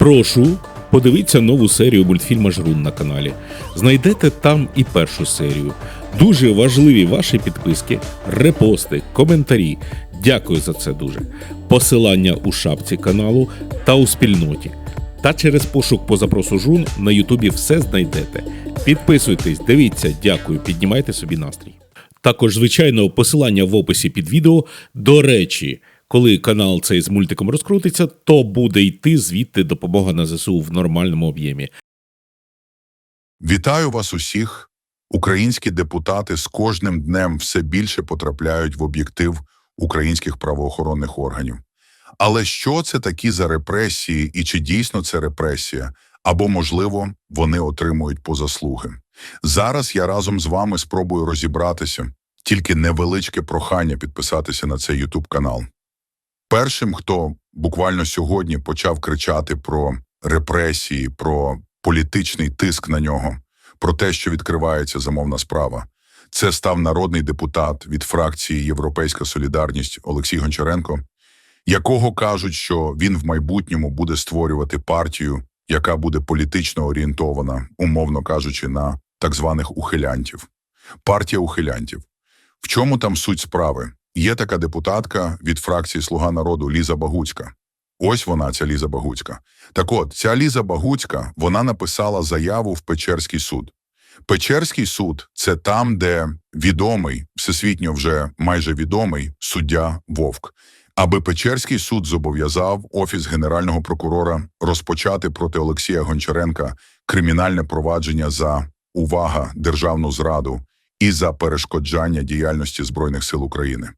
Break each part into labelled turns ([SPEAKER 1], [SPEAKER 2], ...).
[SPEAKER 1] Прошу, подивіться нову серію мультфільма Жрун на каналі. Знайдете там і першу серію. Дуже важливі ваші підписки, репости, коментарі. Дякую за це дуже. Посилання у шапці каналу та у спільноті. Та через пошук по запросу Жрун на Ютубі все знайдете. Підписуйтесь, дивіться, дякую, піднімайте собі настрій. Також, звичайно, посилання в описі під відео. До речі, коли канал цей з мультиком розкрутиться, то буде йти звідти допомога на ЗСУ в нормальному об'ємі.
[SPEAKER 2] Вітаю вас усіх. Українські депутати з кожним днем все більше потрапляють в об'єктив українських правоохоронних органів. Але що це такі за репресії і чи дійсно це репресія? Або, можливо, вони отримують по заслуги. Зараз я разом з вами спробую розібратися, тільки невеличке прохання підписатися на цей YouTube канал. Першим, хто буквально сьогодні почав кричати про репресії, про політичний тиск на нього, про те, що відкривається замовна справа, це став народний депутат від фракції Європейська Солідарність Олексій Гончаренко, якого кажуть, що він в майбутньому буде створювати партію, яка буде політично орієнтована, умовно кажучи, на так званих ухилянтів. Партія ухилянтів. В чому там суть справи? Є така депутатка від фракції Слуга народу Ліза Багуцька. Ось вона, ця Ліза Багуцька. Так от, ця Ліза Багуцька, вона написала заяву в Печерський суд. Печерський суд це там, де відомий, всесвітньо вже майже відомий суддя Вовк. Аби Печерський суд зобов'язав Офіс Генерального прокурора розпочати проти Олексія Гончаренка кримінальне провадження за увага державну зраду і за перешкоджання діяльності Збройних сил України.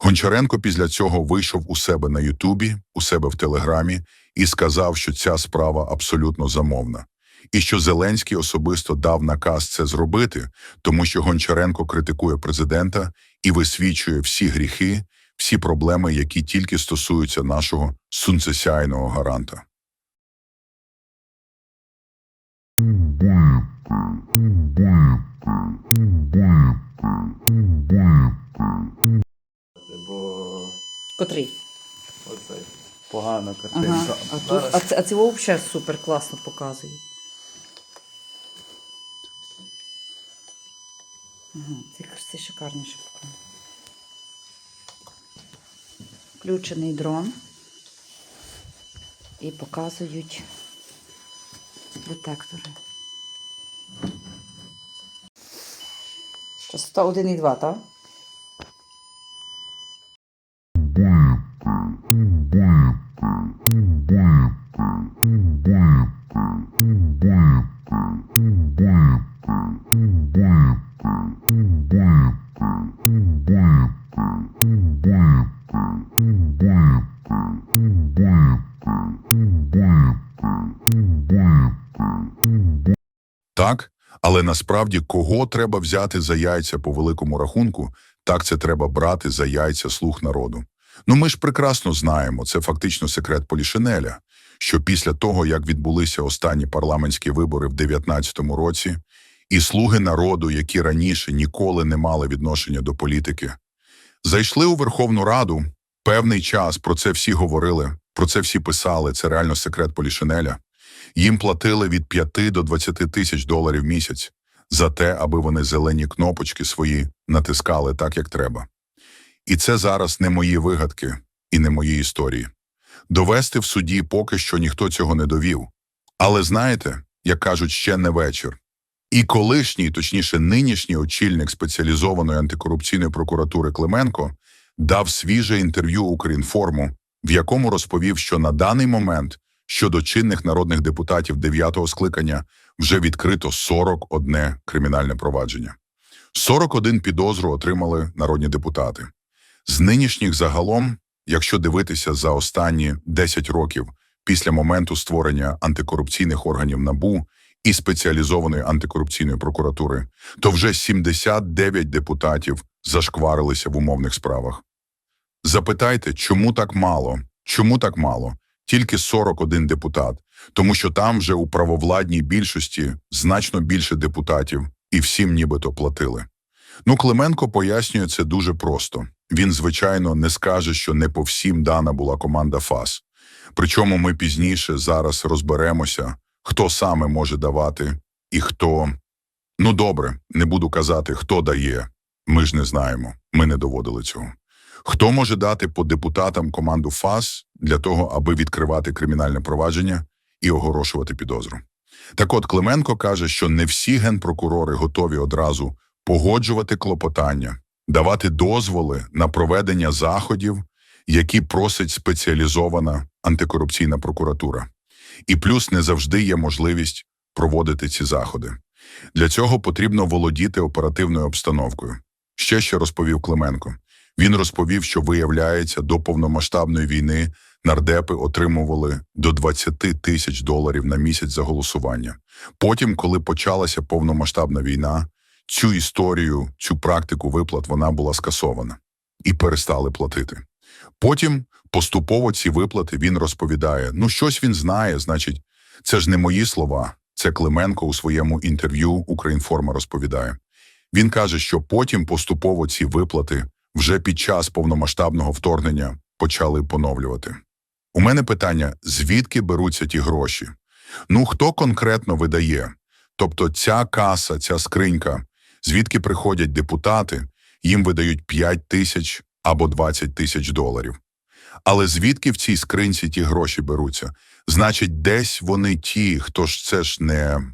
[SPEAKER 2] Гончаренко після цього вийшов у себе на Ютубі, у себе в Телеграмі і сказав, що ця справа абсолютно замовна. І що Зеленський особисто дав наказ це зробити, тому що Гончаренко критикує президента і висвічує всі гріхи, всі проблеми, які тільки стосуються нашого сунцесяйного гаранта.
[SPEAKER 3] Котрий?
[SPEAKER 4] оце погана
[SPEAKER 3] Ага.
[SPEAKER 4] картинка.
[SPEAKER 3] А, тут, а, це, а це взагалі супер класно показує. Ага, це, це шикарніше показує. Включений дрон. І показують детектори. Частота 1,2, так?
[SPEAKER 2] Так, але насправді кого треба взяти за яйця по великому рахунку, так це треба брати за яйця слух народу. Ну ми ж прекрасно знаємо, це фактично секрет Полішинеля, що після того, як відбулися останні парламентські вибори в 19-му році, і слуги народу, які раніше ніколи не мали відношення до політики, зайшли у Верховну Раду. Певний час про це всі говорили, про це всі писали. Це реально секрет Полішинеля. Їм платили від 5 до 20 тисяч доларів місяць за те, аби вони зелені кнопочки свої натискали так, як треба. І це зараз не мої вигадки і не мої історії. Довести в суді поки що ніхто цього не довів. Але знаєте, як кажуть, ще не вечір. І колишній, точніше, нинішній очільник спеціалізованої антикорупційної прокуратури Клименко дав свіже інтерв'ю Укрінформу, в якому розповів, що на даний момент щодо чинних народних депутатів 9-го скликання вже відкрито 41 кримінальне провадження. 41 підозру отримали народні депутати. З нинішніх загалом, якщо дивитися за останні 10 років після моменту створення антикорупційних органів НАБУ і спеціалізованої антикорупційної прокуратури, то вже 79 депутатів зашкварилися в умовних справах. Запитайте, чому так мало? Чому так мало? Тільки 41 депутат, тому що там вже у правовладній більшості значно більше депутатів, і всім нібито платили. Ну, Клименко пояснює це дуже просто. Він, звичайно, не скаже, що не по всім дана була команда ФАС. Причому ми пізніше зараз розберемося, хто саме може давати і хто. Ну добре, не буду казати, хто дає. Ми ж не знаємо, ми не доводили цього. Хто може дати по депутатам команду ФАС для того, аби відкривати кримінальне провадження і оголошувати підозру? Так от Клименко каже, що не всі генпрокурори готові одразу погоджувати клопотання, давати дозволи на проведення заходів, які просить спеціалізована антикорупційна прокуратура. І плюс не завжди є можливість проводити ці заходи. Для цього потрібно володіти оперативною обстановкою. Ще ще розповів Клименко. Він розповів, що виявляється, до повномасштабної війни нардепи отримували до 20 тисяч доларів на місяць за голосування. Потім, коли почалася повномасштабна війна, цю історію, цю практику виплат вона була скасована і перестали платити. Потім поступово ці виплати він розповідає: ну, щось він знає, значить, це ж не мої слова. Це Клименко у своєму інтерв'ю Українформа розповідає. Він каже, що потім поступово ці виплати вже під час повномасштабного вторгнення почали поновлювати. У мене питання: звідки беруться ті гроші? Ну, хто конкретно видає? Тобто ця каса, ця скринька, звідки приходять депутати, їм видають 5 тисяч або 20 тисяч доларів. Але звідки в цій скринці ті гроші беруться? Значить, десь вони ті, хто ж це ж не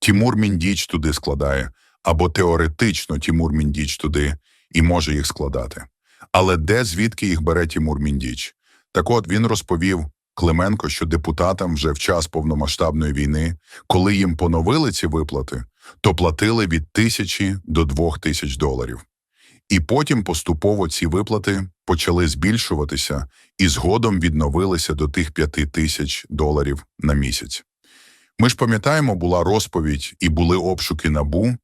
[SPEAKER 2] Тімур Міндіч туди складає, або теоретично Тімур Міндіч туди і може їх складати. Але де звідки їх бере Тімур Міндіч? Так от він розповів Клименко, що депутатам вже в час повномасштабної війни, коли їм поновили ці виплати, то платили від тисячі до двох тисяч доларів. І потім поступово ці виплати почали збільшуватися і згодом відновилися до тих п'яти тисяч доларів на місяць. Ми ж пам'ятаємо, була розповідь і були обшуки НАБУ,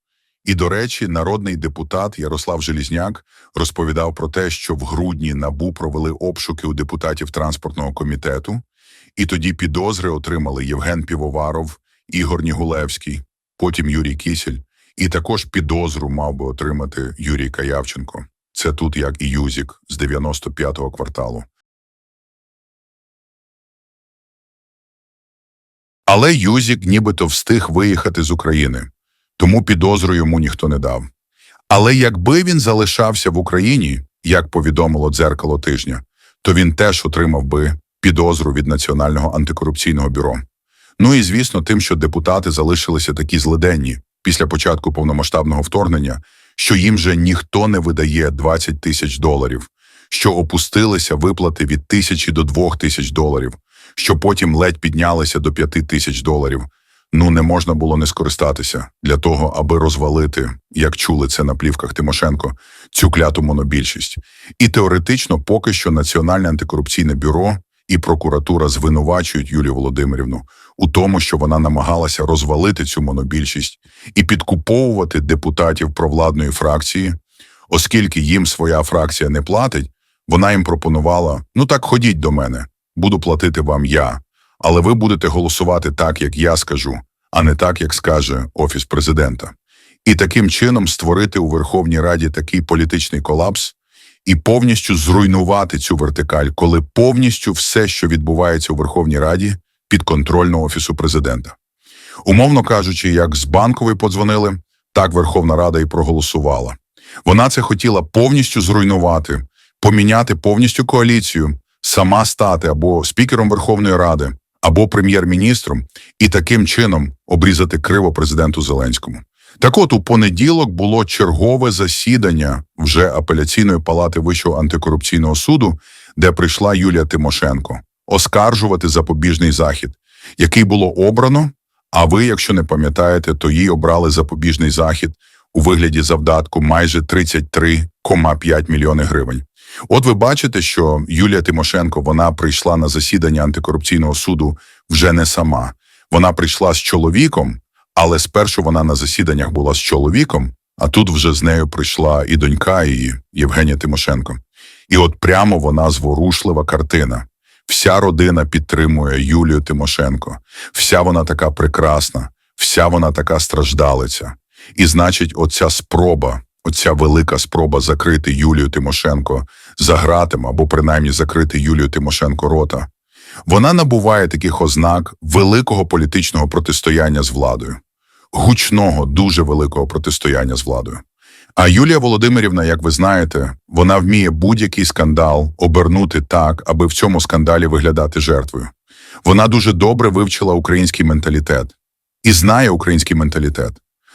[SPEAKER 2] і, до речі, народний депутат Ярослав Желізняк розповідав про те, що в грудні НАБУ провели обшуки у депутатів транспортного комітету, і тоді підозри отримали Євген Півоваров, Ігор Нігулевський, потім Юрій Кісіль, і також підозру мав би отримати Юрій Каявченко. Це тут як і Юзік з 95-го кварталу. Але Юзік нібито встиг виїхати з України, тому підозру йому ніхто не дав. Але якби він залишався в Україні, як повідомило дзеркало тижня, то він теж отримав би підозру від Національного антикорупційного бюро. Ну і звісно, тим, що депутати залишилися такі злиденні після початку повномасштабного вторгнення, що їм же ніхто не видає 20 тисяч доларів, що опустилися виплати від тисячі до двох тисяч доларів, що потім ледь піднялися до п'яти тисяч доларів. Ну, не можна було не скористатися для того, аби розвалити, як чули це на плівках Тимошенко, цю кляту монобільшість. І теоретично поки що Національне антикорупційне бюро і прокуратура звинувачують Юлію Володимирівну у тому, що вона намагалася розвалити цю монобільшість і підкуповувати депутатів провладної фракції, оскільки їм своя фракція не платить, вона їм пропонувала: ну так ходіть до мене, буду платити вам я, але ви будете голосувати так, як я скажу, а не так, як скаже Офіс президента. І таким чином створити у Верховній Раді такий політичний колапс і повністю зруйнувати цю вертикаль, коли повністю все, що відбувається у Верховній Раді, підконтрольно Офісу президента. Умовно кажучи, як з банкової подзвонили, так Верховна Рада і проголосувала. Вона це хотіла повністю зруйнувати, поміняти повністю коаліцію, сама стати або спікером Верховної Ради, або прем'єр-міністром, і таким чином обрізати криво президенту Зеленському. Так от у понеділок було чергове засідання вже апеляційної палати Вищого антикорупційного суду, де прийшла Юлія Тимошенко оскаржувати запобіжний захід, який було обрано. А ви, якщо не пам'ятаєте, то їй обрали запобіжний захід у вигляді завдатку майже 33,5 мільйони гривень. От ви бачите, що Юлія Тимошенко вона прийшла на засідання антикорупційного суду вже не сама. Вона прийшла з чоловіком, але спершу вона на засіданнях була з чоловіком, а тут вже з нею прийшла і донька її, Євгенія Тимошенко. І от прямо вона зворушлива картина. Вся родина підтримує Юлію Тимошенко. Вся вона така прекрасна, вся вона така страждалиця. І значить, оця спроба, оця велика спроба закрити Юлію Тимошенко за гратим або принаймні закрити Юлію Тимошенко рота, Вона набуває таких ознак великого політичного протистояння з владою, гучного, дуже великого протистояння з владою. А Юлія Володимирівна, як ви знаєте, вона вміє будь-який скандал обернути так, аби в цьому скандалі виглядати жертвою. Вона дуже добре вивчила український менталітет і знає український менталітет.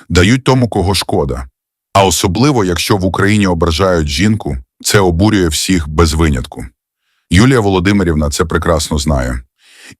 [SPEAKER 2] Дають тому, кого шкода. А особливо, якщо в Україні ображають жінку, це обурює всіх без винятку. Юлія Володимирівна це прекрасно знає.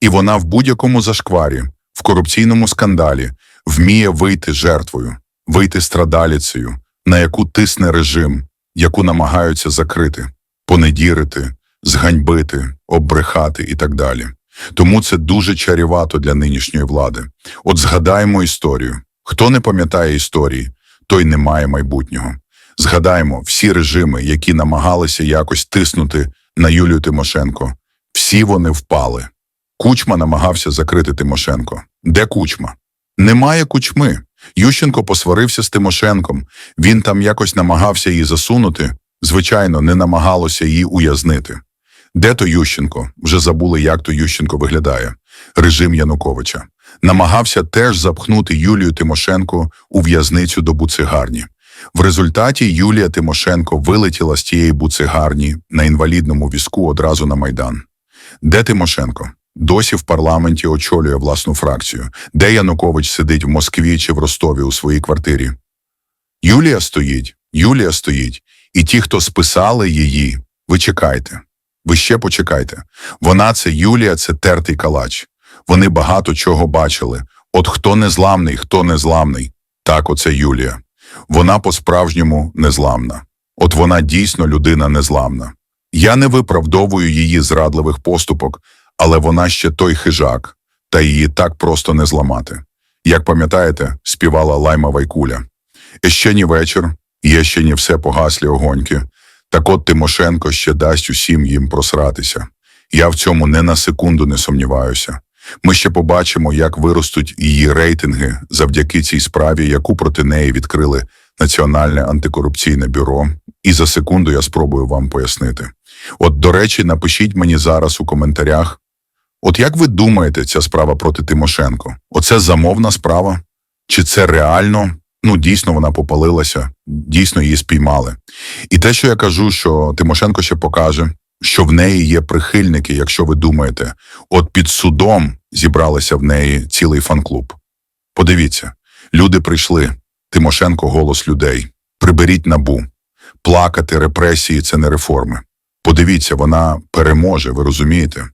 [SPEAKER 2] І вона в будь-якому зашкварі, в корупційному скандалі вміє вийти жертвою, вийти страдаліцею, на яку тисне режим, яку намагаються закрити, понедірити, зганьбити, оббрехати і так далі. Тому це дуже чарівато для нинішньої влади. От згадаємо історію. Хто не пам'ятає історії, той не має майбутнього. Згадаємо всі режими, які намагалися якось тиснути на Юлію Тимошенко. Всі вони впали. Кучма намагався закрити Тимошенко. Де кучма? Немає кучми. Ющенко посварився з Тимошенком. Він там якось намагався її засунути. Звичайно, не намагалося її уязнити. Де то Ющенко? Вже забули, як то Ющенко виглядає. Режим Януковича. Намагався теж запхнути Юлію Тимошенко у в'язницю до буцигарні. В результаті Юлія Тимошенко вилетіла з тієї буцигарні на інвалідному візку одразу на Майдан. Де Тимошенко? Досі в парламенті очолює власну фракцію. Де Янукович сидить в Москві чи в Ростові у своїй квартирі? Юлія стоїть, Юлія стоїть. І ті, хто списали її, ви чекайте. Ви ще почекайте. Вона це Юлія, це тертий калач. Вони багато чого бачили. От хто незламний, хто незламний. Так, оце Юлія. Вона по-справжньому незламна. От вона дійсно людина незламна. Я не виправдовую її зрадливих поступок, але вона ще той хижак, та її так просто не зламати. Як пам'ятаєте, співала Лайма Вайкуля. Ще ні вечір, є ще ні все погаслі огоньки. Так от Тимошенко ще дасть усім їм просратися. Я в цьому не на секунду не сумніваюся. Ми ще побачимо, як виростуть її рейтинги завдяки цій справі, яку проти неї відкрили Національне антикорупційне бюро. І за секунду я спробую вам пояснити. От, до речі, напишіть мені зараз у коментарях. От як ви думаєте, ця справа проти Тимошенко? Оце замовна справа? Чи це реально? Ну, дійсно, вона попалилася, дійсно її спіймали. І те, що я кажу, що Тимошенко ще покаже, що в неї є прихильники, якщо ви думаєте, от під судом зібралися в неї цілий фан-клуб. Подивіться, люди прийшли. Тимошенко голос людей. Приберіть набу. Плакати, репресії це не реформи. Подивіться, вона переможе, ви розумієте?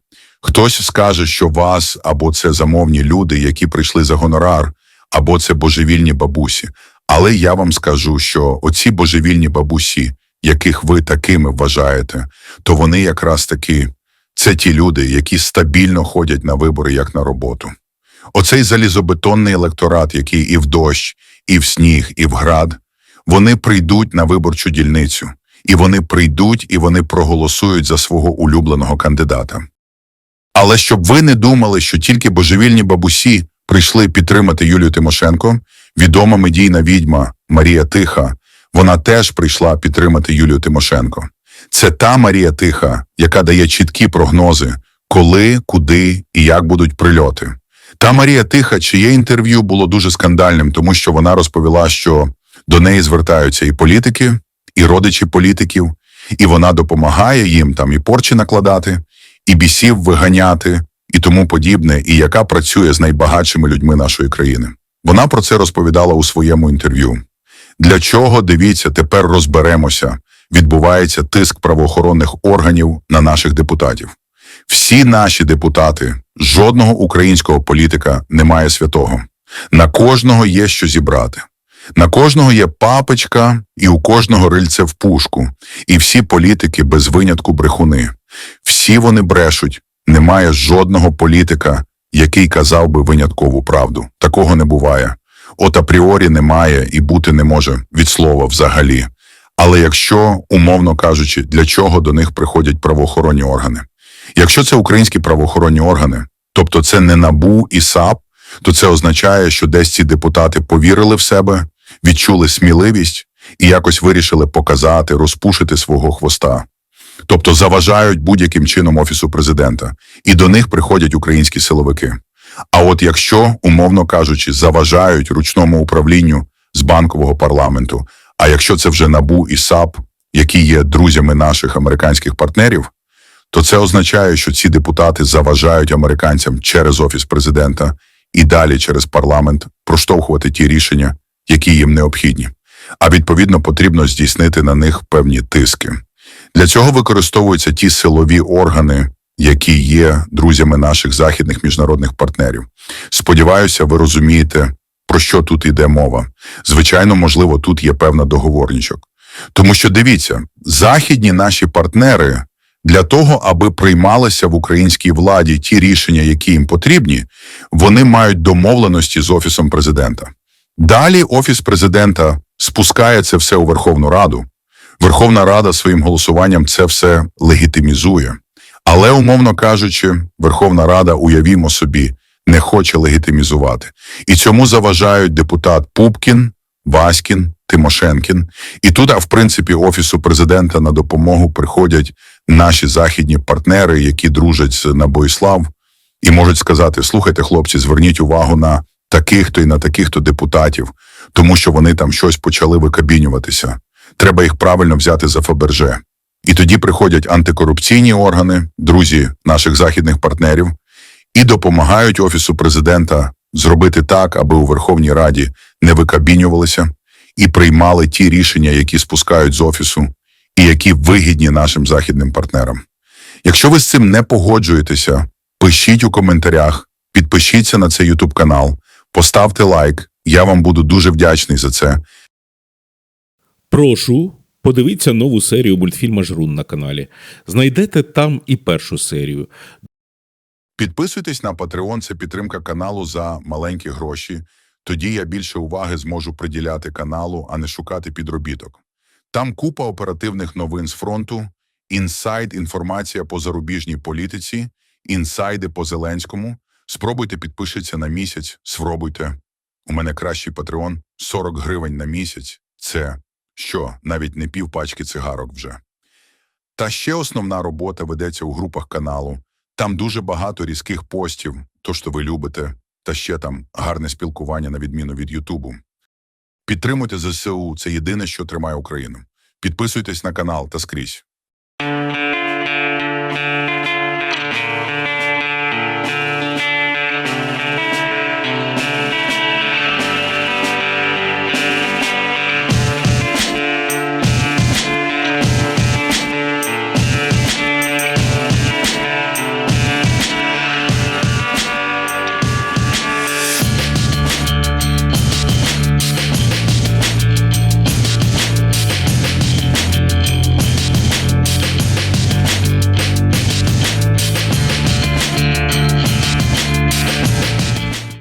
[SPEAKER 2] Хтось скаже, що вас або це замовні люди, які прийшли за гонорар, або це божевільні бабусі. Але я вам скажу, що оці божевільні бабусі, яких ви такими вважаєте, то вони якраз таки це ті люди, які стабільно ходять на вибори як на роботу. Оцей залізобетонний електорат, який і в дощ, і в сніг, і в град, вони прийдуть на виборчу дільницю, і вони прийдуть, і вони проголосують за свого улюбленого кандидата. Але щоб ви не думали, що тільки божевільні бабусі прийшли підтримати Юлію Тимошенко, відома медійна відьма Марія Тиха, вона теж прийшла підтримати Юлію Тимошенко. Це та Марія Тиха, яка дає чіткі прогнози, коли, куди і як будуть прильоти. Та Марія Тиха, чиє інтерв'ю було дуже скандальним, тому що вона розповіла, що до неї звертаються і політики, і родичі політиків, і вона допомагає їм там і порчі накладати, і бісів виганяти, і тому подібне, і яка працює з найбагатшими людьми нашої країни. Вона про це розповідала у своєму інтерв'ю. Для чого, дивіться, тепер розберемося, відбувається тиск правоохоронних органів на наших депутатів. Всі наші депутати, жодного українського політика немає святого. На кожного є що зібрати. На кожного є папочка, і у кожного рильце в пушку. І всі політики без винятку брехуни. Всі вони брешуть. Немає жодного політика, який казав би виняткову правду. Такого не буває. От апріорі немає і бути не може від слова взагалі. Але якщо, умовно кажучи, для чого до них приходять правоохоронні органи? Якщо це українські правоохоронні органи, тобто це не НАБУ і САП, то це означає, що десь ці депутати повірили в себе, відчули сміливість і якось вирішили показати, розпушити свого хвоста. тобто заважають будь-яким чином офісу президента, і до них приходять українські силовики. А от якщо, умовно кажучи, заважають ручному управлінню з банкового парламенту, а якщо це вже НАБУ і САП, які є друзями наших американських партнерів, то це означає, що ці депутати заважають американцям через офіс президента і далі через парламент проштовхувати ті рішення, які їм необхідні. А відповідно потрібно здійснити на них певні тиски. Для цього використовуються ті силові органи, які є друзями наших західних міжнародних партнерів. Сподіваюся, ви розумієте, про що тут йде мова. Звичайно, можливо, тут є певна договорничок. Тому що дивіться, західні наші партнери для того, аби приймалися в українській владі ті рішення, які їм потрібні, вони мають домовленості з офісом президента. Далі офіс президента спускає це все у Верховну Раду. Верховна Рада своїм голосуванням це все легітимізує. Але, умовно кажучи, Верховна Рада, уявімо собі, не хоче легітимізувати. І цьому заважають депутат Пупкін, Васькін, Тимошенкін. І тут, в принципі, офісу президента на допомогу приходять наші західні партнери, які дружать з Набоїслав, і можуть сказати: слухайте, хлопці, зверніть увагу на таких-то і на таких-то депутатів, тому що вони там щось почали викабінюватися. Треба їх правильно взяти за Фаберже. І тоді приходять антикорупційні органи, друзі наших західних партнерів, і допомагають офісу президента зробити так, аби у Верховній Раді не викабінювалися і приймали ті рішення, які спускають з офісу, і які вигідні нашим західним партнерам. Якщо ви з цим не погоджуєтеся, пишіть у коментарях, підпишіться на цей YouTube канал, поставте лайк. Я вам буду дуже вдячний за це.
[SPEAKER 1] Прошу, подивіться нову серію мультфільма Жрун на каналі. Знайдете там і першу серію.
[SPEAKER 2] Підписуйтесь на Patreon, це підтримка каналу за маленькі гроші. Тоді я більше уваги зможу приділяти каналу, а не шукати підробіток. Там купа оперативних новин з фронту, інсайд, інформація по зарубіжній політиці, інсайди по Зеленському. Спробуйте підпишіться на місяць, спробуйте. У мене кращий Patreon – 40 гривень на місяць. Це що, навіть не пів пачки цигарок вже. Та ще основна робота ведеться у групах каналу. Там дуже багато різких постів, то, що ви любите, та ще там гарне спілкування на відміну від Ютубу. Підтримуйте ЗСУ, це єдине, що тримає Україну. Підписуйтесь на канал та скрізь.